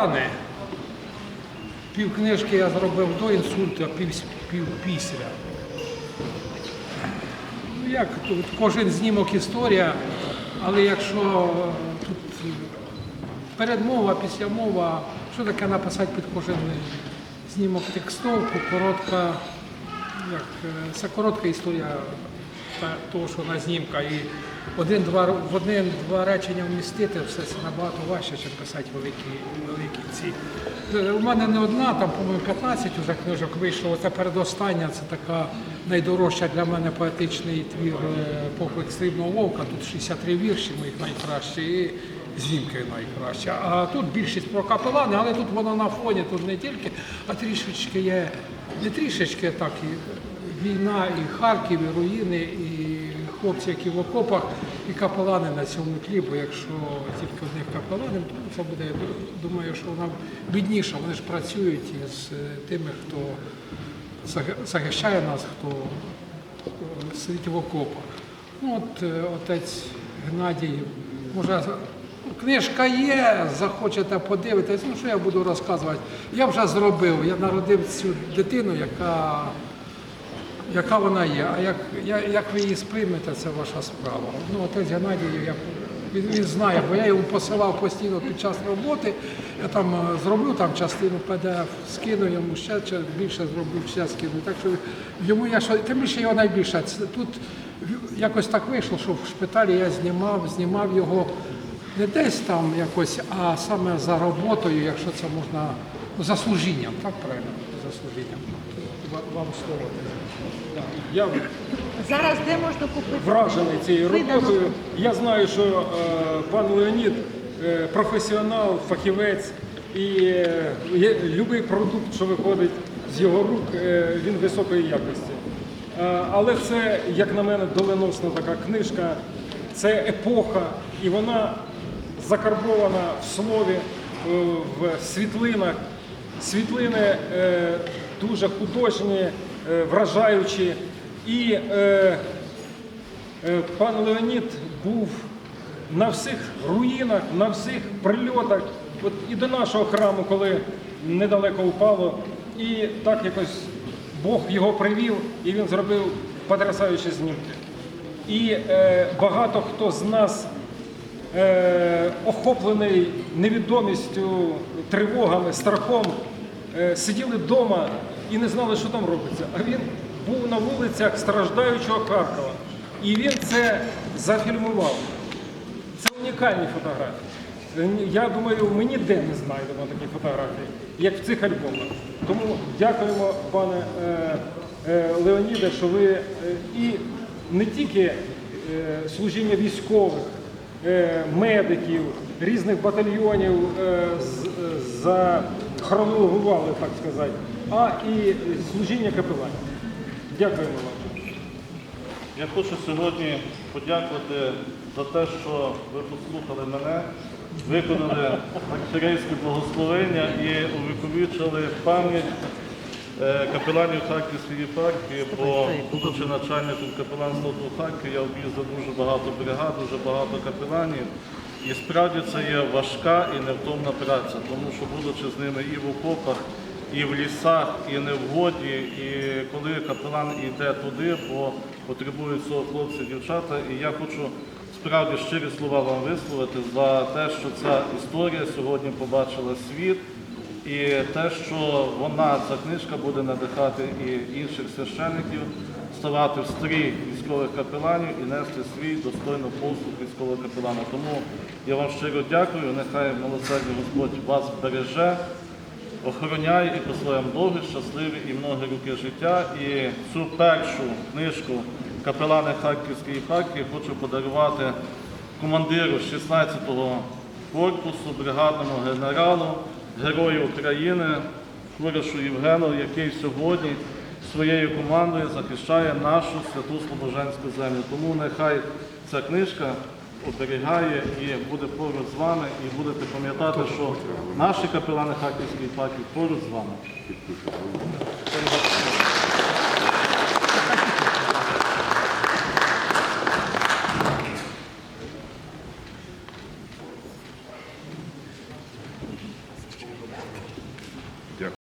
капелани. Пів книжки я зробив до інсульту, а пів, пів після. Ну, як тут кожен знімок історія, але якщо тут передмова, післямова, що таке написати під кожен знімок текстовку, коротка, як, е, це коротка історія та- того, що на знімка. І один-два в один-два речення вмістити все це набагато важче, ніж писати великі, великі ці. Е, У мене не одна, там, по-моєму, 15 вже книжок вийшло. Оце передостання, це така найдорожча для мене поетичний твір е, «Поклик срібного вовка. Тут 63 вірші моїх найкращі. І Зімки найкраще. А тут більшість про капелани, але тут воно на фоні, тут не тільки, а трішечки є, не трішечки так, і війна, і Харків, і руїни, і хлопці, які в окопах, і капелани на цьому тлі, бо якщо тільки одних капеланів, то це буде, я думаю, що вона бідніша. Вони ж працюють із е, тими, хто захищає нас, хто сидить в окопах. Ну, от е, отець Геннадій, може, книжка є, захочете подивитись, ну що я буду розказувати. Я вже зробив, я народив цю дитину, яка, яка вона є. А як, як ви її сприймете, це ваша справа. Ну, отець Геннадій, я, він, він знає, бо я його посилав постійно під час роботи. Я там е, зроблю там частину PDF, скину йому ще, ще більше зроблю, ще скину. Так що йому я що, тим більше його найбільше. Тут якось так вийшло, що в шпиталі я знімав, знімав його не десь там якось, а саме за роботою, якщо це можна, ну, за служінням, так правильно? За служінням. Ва- Вам слово. Я Зараз де можна купити? вражений цією роботою. Я знаю, що е, пан Леонід е, професіонал, фахівець, і е, є- будь-який продукт, що виходить з його рук, е, він високої якості. Е, але це, як на мене, доленосна така книжка, це епоха, і вона закарбована в слові, е, в світлинах. Світлини е, дуже художні, е, вражаючі. І е, Е, Пан Леонід був на всіх руїнах, на всіх прильотах, от і до нашого храму, коли недалеко впало, і так якось Бог його привів, і він зробив потрясаючі знімки. І е, багато хто з нас е, охоплений невідомістю, тривогами, страхом, сиділи вдома і не знали, що там робиться. А він був на вулицях страждаючого Харкова. І він це зафільмував. Це унікальні фотографії. Е, Я думаю, ми ніде не знайдемо такі фотографії, як в цих альбомах. Тому дякуємо, пане е, е, Леоніде, що ви е, і не тільки е, служіння військових, е, медиків, різних батальйонів е, е, так сказати, а і служіння капеланів. Дякуємо вам. Я хочу сьогодні подякувати за те, що ви послухали мене, виконали архірейське благословення і увіковічили пам'ять е, капеланів Харківської єпархії, бо будучи начальником капеланства у Харкові, я об'їздив дуже багато бригад, дуже багато капеланів. І справді це є важка і невтомна праця, тому що будучи з ними і в окопах, і в лісах, і не в годі, і коли капелан йде туди, бо потребують цього хлопці, дівчата. І я хочу справді щирі слова вам висловити за те, що ця історія сьогодні побачила світ, і те, що вона, ця книжка, буде надихати і інших священиків ставати в стрій військових капеланів і нести свій достойний послуг військового капелана. Тому я вам щиро дякую. Нехай милосердний Господь вас береже охороняє і послає вам довгі, щасливі і многі роки життя. І цю першу книжку капелани Харківської єпархії хочу подарувати командиру 16-го корпусу, бригадному генералу, герою України Курашу Євгену, який сьогодні своєю командою захищає нашу святу Слобоженську землю. Тому нехай ця книжка оберігає і буде поруч з вами, і будете пам'ятати, що наші капелани Харківської партії поруч з вами.